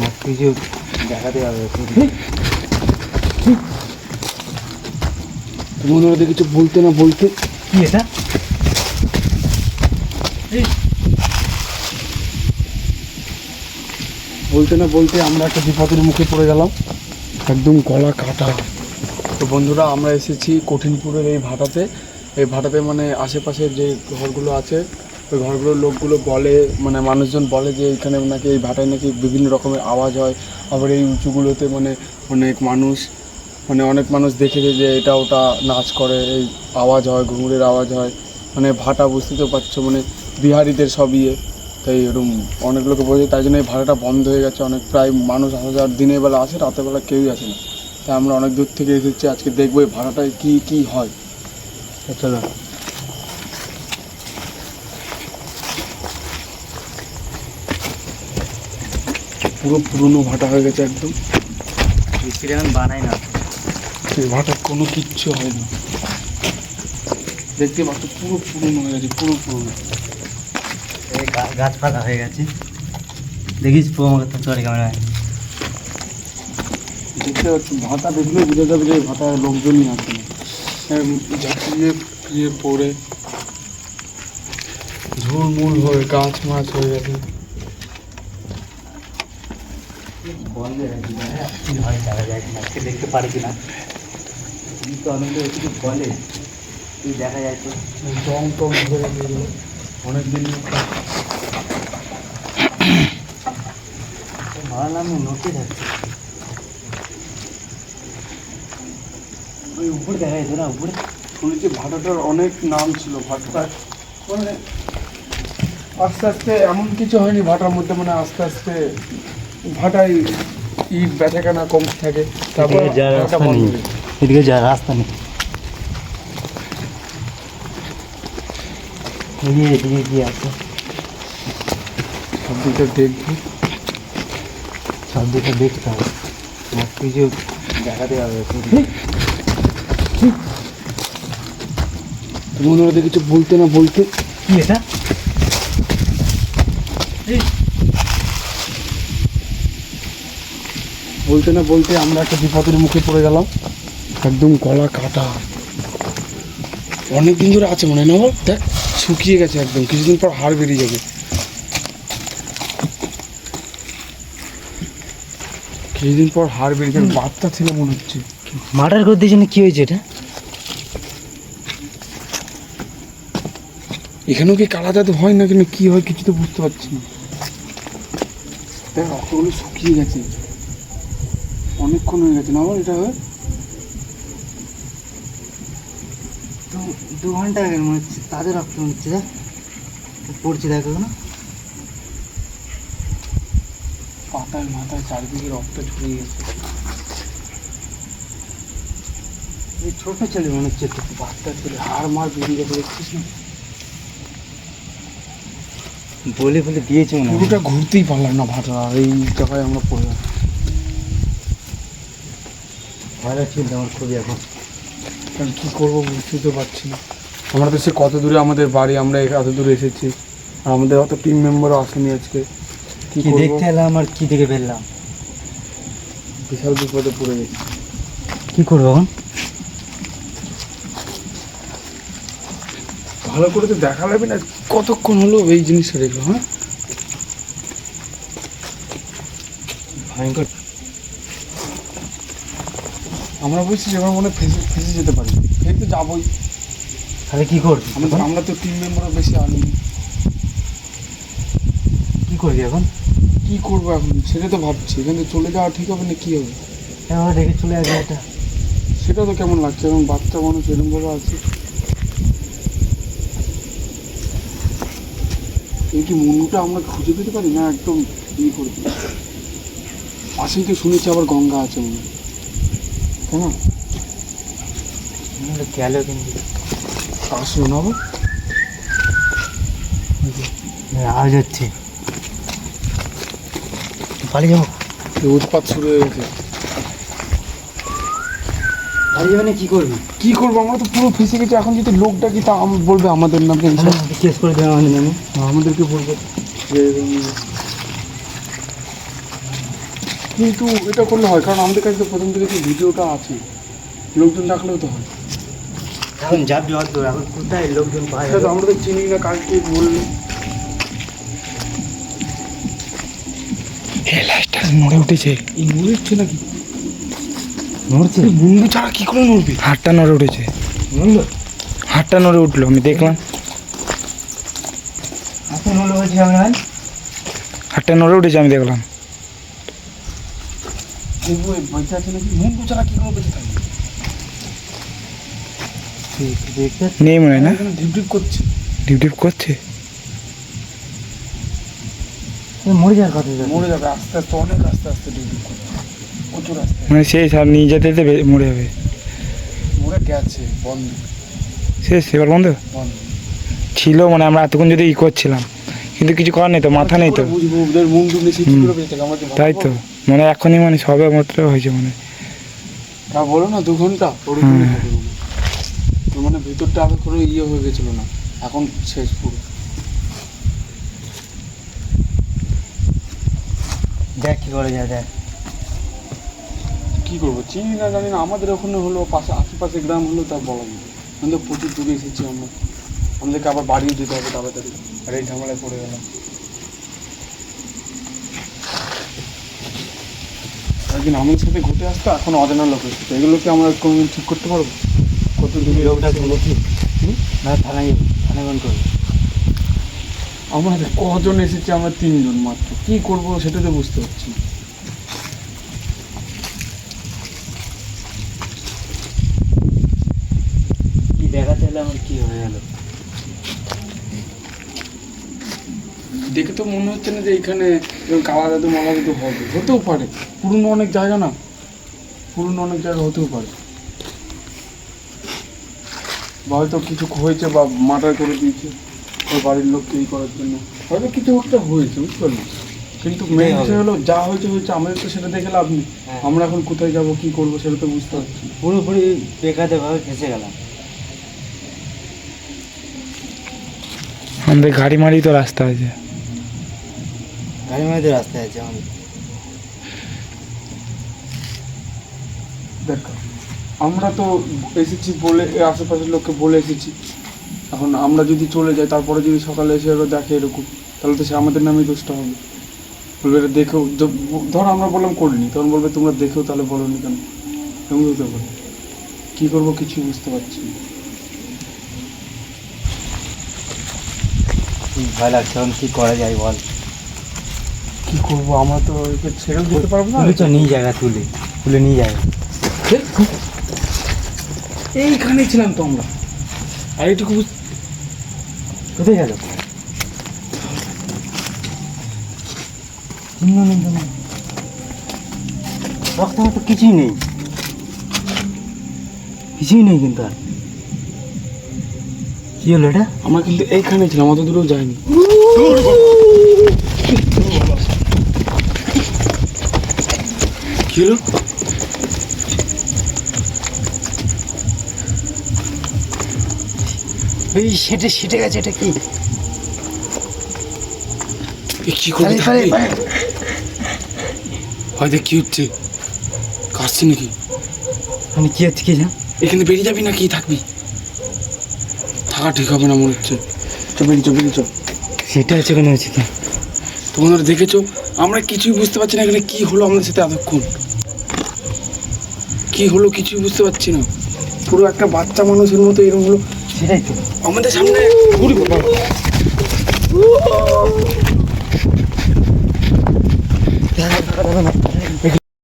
সব কিছু দেখাতে হবে। বলতে না বলতে? কি এটা? বলতে না বলতে আমরা একটা বিপদের মুখে পড়ে গেলাম। একদম গলা কাটা। তো বন্ধুরা আমরা এসেছি কঠিনপুরের এই ভাটাতে। এই ভাটাতে মানে আশেপাশের যে ঘরগুলো আছে ওই ঘরগুলোর লোকগুলো বলে মানে মানুষজন বলে যে এখানে নাকি এই ভাটায় নাকি বিভিন্ন রকমের আওয়াজ হয়। আবার এই উঁচুগুলোতে মানে অনেক মানুষ মানে অনেক মানুষ দেখেছে যে এটা ওটা নাচ করে, এই আওয়াজ হয়, ঘুঙুরের আওয়াজ হয়। মানে ভাটা বুঝতে তো পারছ মানে বিহারিদের সব ইয়ে। তাই এরকম অনেক লোকে বলছে তাই জন্য এই ভাড়াটা বন্ধ হয়ে গেছে। অনেক প্রায় মানুষ আসা যাওয়ার দিনের বেলা আসে রাতের বেলা কেউই আসে না। তাই আমরা অনেক দূর থেকে এসেছি, আজকে দেখব এই ভাড়াটায় কী কী হয়। চলো পুরো পুরনো ভাটা হয়ে গেছে একদম। বেশি এখন বানাই না। এই ভাটার কোনো কিচ্ছু হয় না। দেখতে পাচ্ছ পুরো পুরনো হয়ে গেছে পুরো পুরনো। এই গা- গাছপালা হয়ে গেছে। দেখিস পুরো আমাকে তো চলে ক্যামেরায় দেখতে পাচ্ছ ভাটা দেখলেই বোঝা যাবে যে এই লোকজনই আছে ঝাঁপিয়ে ফিয়ে পড়ে। ঝুলমুল হয়ে গাছ মাছ হয়ে গেছে। বন্ধ কি হয় দেখা যায় কিনা আজকে দেখতে পারি কিনা তুই তো অনেক কিছু বলে তুই দেখা যায় তো জং টং ধরে অনেক দিন ভালো আমি নোটে থাকছি ওই উপরে দেখা যেত না উপরে শুনেছি ভাটাটার অনেক নাম ছিল ভাটাটা মানে আস্তে আস্তে এমন কিছু হয়নি ভাটার মধ্যে মানে আস্তে আস্তে ভাটায় ইট বেচাকেনা কম থাকে তারপর এদিকে রাস্তা নেই। এদিকে যা রাস্তা নেই। এদিকে এদিকে কি আছে? সব দিকটা দেখব। সব দিকে দেখতে হবে। সব কিছু দেখাতে হবে। বন্ধুরা দেখেছ বলতে না বলতে? কি এটা? বলতে না বলতে আমরা একটা বিপদের মুখে পড়ে গেলাম। একদম গলা কাটা। অনেক দিন ধরে আছে মনে হয় না দেখ শুকিয়ে গেছে একদম। কিছুদিন পর হাড় বেরিয়ে যাবে। কিছুদিন পর হাড় বেরিয়ে যাবে। বাচ্চা ছেলে মনে হচ্ছে। মার্ডার করে দিয়েছেন কি হয়েছে এটা? এখানেও কি কালা জাদু হয় না কিন্তু কি হয় কিছু তো বুঝতে পারছি না। দেখ রক্তগুলো শুকিয়ে গেছে। অনেকক্ষণ হয়ে গেছে না? এটা হয়ে দু- ঘণ্টা আগে মনে হচ্ছে তাদের রক্ত মনে হচ্ছে পড়ছে দেখো না পাতায় মাথায় চারিদিকে রক্ত ছড়িয়ে গেছে। এই ছোট ছেলে মনে হচ্ছে বাচ্চা ছেলে হাড় মার বেরিয়ে গেছে দেখছিস না? বলে বলে দিয়েছে মনে পুরোটা ঘুরতেই পারলাম না ভাটা এই জায়গায় আমরা পড়ে গেলাম ভয় লাগছে আমার খুবই এখন। কারণ কী করব বুঝতে তো পারছি না। আমরা তো সে কত দূরে আমাদের বাড়ি আমরা এত দূরে এসেছি। আর আমাদের অত টিম মেম্বারও আসেনি আজকে। কী কি করব? দেখতে এলাম আর কি দেখে ফেললাম। বিশাল বিপদে পড়ে গেছি। কি করব এখন? ভালো করে তো দেখা লাগবে না কতক্ষণ হলো এই জিনিসটা দেখল হ্যাঁ? ভয়ঙ্কর। আমরা বলছি যে এবার মনে ফেসে ফেসে যেতে পারি। এই তো যাবোই। তাহলে কি করবি? আমাদের আমরা তো টিম মেম্বারও বেশি আনিনি কি করবি এখন? কী করব এখন? সেটা তো ভাবছি। এখানে চলে যাওয়া ঠিক হবে না কী হবে? এবার রেখে চলে আসবে এটা সেটা তো কেমন লাগছে? এখন বাচ্চা মানুষ এরকমভাবে আছে। এই কি মুন্ডুটা আমরা খুঁজে পেতে পারি না? একদম ইয়ে করে দিই পাশেই তো শুনেছি আবার গঙ্গা আছে মনে হয়। তাই না গেল কিন্তু। আসলো না আওয়াজ হচ্ছে পালিয়ে যাব উৎপাত শুরু হয়ে গেছে। পালিয়ে যাবে না কি করবি? কি করব? আমরা তো পুরো ফেসে গেছি। এখন যদি লোক ডাকি তা আম- বলবে আমাদের নামে? কেস করে আমাদের নামে আমাদেরকে বলবে। যে কিন্তু এটা করলে হয় কারণ আমাদের কাছে তো প্রথম থেকে যে ভিডিওটা আছে লোকজন ডাকলেও তো হয়। এখন যাবি অত দূর, এখন কোথায় লোকজন পায়? তো আমরা তো চিনি না কালকে বললে এই লাইটটা নড়ে উঠেছে। এই নড়ে উঠছে নাকি? নড়ছে? বন্ধু ছাড়া কি করে নড়বে? হাটটা নড়ে উঠেছে। নড়লো হাটটা নড়ে উঠল আমি দেখলাম। এখন হলো বলছি আমি ভাই হাটটা নড়ে উঠেছে আমি দেখলাম। দেখব এই বেঁচে আছে নাকি? বন্ধু ছাড়া কি করে বেঁচে থাকে নেই মনে হয় না? এখানে ঢিপ ঢিপ করছে। ডিপ ডিপ করছে? মরে যাওয়ার কথা মরে যাবে আস্তে আস্তে অনেক আস্তে আস্তে করছে। প্রচুর আস্তে মানে সেই সব নিয়ে যেতে যেতে মরে যাবে। মরে গেছে বন্ধ। শেষ এবার বন্ধ? বন্ধ। ছিল মানে আমরা এতক্ষণ যদি ই করছিলাম। কিন্তু কিছু করার নেই তো মাথা নেই তো। তাই তো? মানে এখনই মানে সবে মাত্র হয়েছে মানে। তা বলো না দু ঘণ্টা ওরকমই হবে মনে হয়। তো মানে ভিতরটা আগে কোনো ইয়ে হয়ে গেছিল না এখন শেষ পুরো। দেখ কি করে যায় দেখ। কি করব চিনি না জানি না আমাদের ওখানে হলো পাশে আশেপাশে গ্রাম হলো তা বলা আমাদের প্রচুর দূরে এসেছি আমরা। আমাদেরকে আবার বাড়িও যেতে হবে তাড়াতাড়ি। আর এই ঝামেলায় পড়ে গেলাম। একদিন আমাদের সাথে ঘটে আসতো এখন অজানা লোক হয়েছে এগুলো কি আমরা কোনোদিন ঠিক করতে পারব? কত দূরে লোকটা বলে কি না থানায় থানায় করব আমাদের কজন এসেছে? আমরা তিনজন মাত্র। কী করব সেটা তো বুঝতে পারছি না। কি দেখাতে এলে আমার কি হয়ে গেল দেখে তো মনে হচ্ছে না যে এখানে কালা জাদু মালা জাদু হবে। হতেও পারে। পুরনো অনেক জায়গা না? পুরনো অনেক জায়গা হতেও পারে। বা হয়তো কিছু হয়েছে বা মার্ডার করে দিয়েছে ওই বাড়ির লোককে এই করার জন্য। হয়তো কিছু একটা হয়েছে বুঝতে পারলি কিন্তু মেন। বিষয় হলো যা হয়েছে হয়েছে। আমাদের তো সেটা দেখে লাভ নেই। হ্যাঁ। আমরা এখন কোথায় যাব কি করব সেটা তো বুঝতে পারছি। পুরোপুরি বেকাতে ভাবে ফেসে গেলাম। আমাদের গাড়ি মারি তো রাস্তা আছে। গাড়ি মাঝে রাস্তায় আছে আমাদের দেখ আমরা তো এসেছি বলে আশেপাশের লোককে বলে এসেছি। এখন আমরা যদি চলে যাই তারপরে যদি সকালে এসে ওরা দেখে এরকম তাহলে তো সে আমাদের নামেই দোষটা হবে। বলবে এটা দেখেও ধর আমরা বললাম করিনি তখন বলবে তোমরা দেখেও তাহলে বলো বলোনি কেন? এমন হতে পারে কী করব কিছুই বুঝতে পারছি না। ভয় লাগছে এখন কি করা যায় বল? কী করব? আমরা তো একে ছেড়েও দিতে পারব না। তুলে তো নিয়ে জায়গা তুলে। তুলে নিয়ে যাবে এইখানেই ছিলাম তো আমরা। আর এইটুকু বুঝ- কোথায় গেল? রক্ত তো কিছুই নেই। কিছুই নেই কিন্তু আর। কি হলো এটা? আমরা কিন্তু এইখানে ছিলাম অত দূরেও যাইনি। হলো এই সেটে সেটে গেছে এটা কি? কি আরে, হয়তো কি হচ্ছে। কাশছি নাকি? মানে কি হচ্ছে কি জান? এখানে বেরিয়ে যাবি না কি থাকবি? থাকা ঠিক হবে না মনে হচ্ছে। চো বেরিয়ে চো বেরিয়ে চো সেটা হচ্ছে কোনো হচ্ছে কি? তোমাদের দেখেছ? আমরা কিছুই বুঝতে পারছি না এখানে কী হলো আমাদের সাথে এতক্ষণ। কী হলো কিছুই বুঝতে পারছি না। পুরো একটা বাচ্চা মানুষের মতো এরকম হলো। সেটাই তো। আমাদের সামনে ঘুরি বাবা।